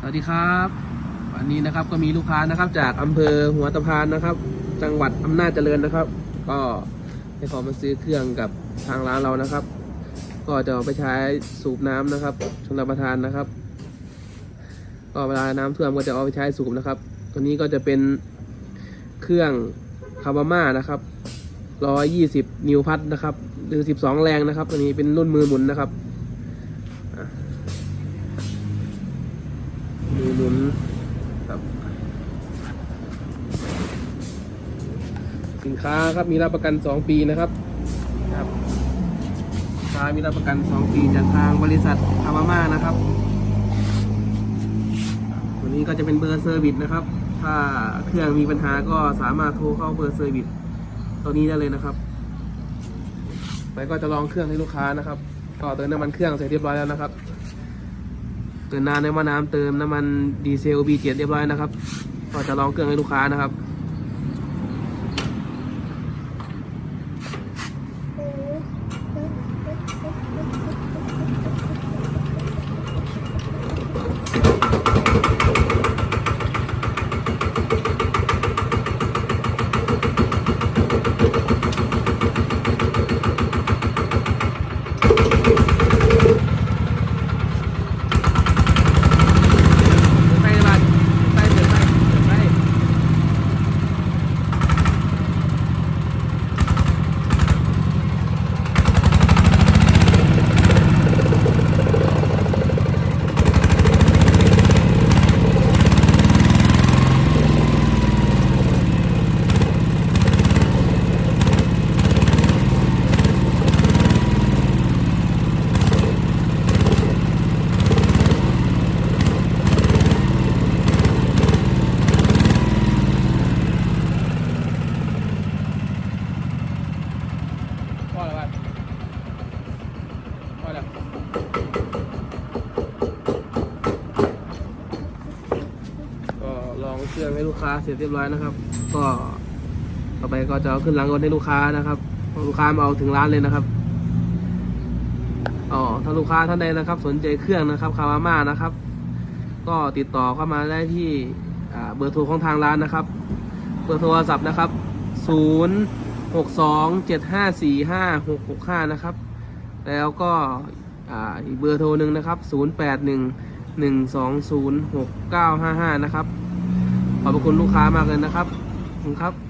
สวัสดีครับ วันนี้นะครับก็มีลูกค้านะครับจากอำเภอหัวตะพานนะครับ จังหวัดอำนาจเจริญนะครับ ก็ให้เขามาซื้อเครื่องกับทางร้านเรานะครับ ก็จะเอาไปใช้สูบน้ำนะครับชลประทานนะครับ ก็เวลาน้ำท่วมก็จะเอาไปใช้สูบนะครับ ตัวนี้ก็จะเป็นเครื่องคาบาม่านะครับร้อยยี่สิบนิวพัทนะครับ หรือสิบสองแรงนะครับ ตัวนี้เป็นรุ่นมือหมุนนะครับ มือหมุนครับสินค้าครับมีรับประกัน 2 ปีนะครับครับสินค้ามีรับประกัน 2 ปีจากทางบริษัทคามาม่านะครับ ตัวนี้ก็จะเป็นเบอร์เซอร์วิสนะครับ ถ้าเครื่องมีปัญหาก็สามารถโทรเข้าเบอร์เซอร์วิสตัวนี้ได้เลยนะครับไปก็จะลองเครื่องให้ลูกค้านะครับ ก็เติมน้ำมันเครื่องเสร็จเรียบร้อยแล้วนะครับ เติมน้ำในมะน้ำเติมน้ำมันดีเซล B7 เรียบร้อยนะครับ ก็จะลองเครื่องให้ลูกค้านะครับ ไปเลยบ้านไปเปิดไปเปิดไปพ่ อแล้วบ้านพอแล้วก็ลองเครื่องให้ลูกค้าเสร็จเรียบร้อยนะครับ ก็ต่อไปก็จะเอาขึ้นหลังรถให้ลูกค้านะครับลูกค้ามาเอาถึงร้านเลยนะครับอ๋อถ้าลูกค้าท่านใดนะครับ สนใจเครื่องนะครับคาวาม่านะครับ ก็ติดต่อเข้ามาได้ที่เบอร์โทรของทางร้านนะครับ เบอร์โทรศัพท์นะครับ 0 หกสองเจ็ดห้าสี่ห้าหกหกห้านะครับ แล้วก็อีกเบอร์โทรหนึ่งนะครับศูนย์แปดหนึ่งหนึ่งสองศูนย์หกเก้าห้าห้านะครับ ขอบคุณลูกค้ามากเลยนะครับ ขอบคุณครับ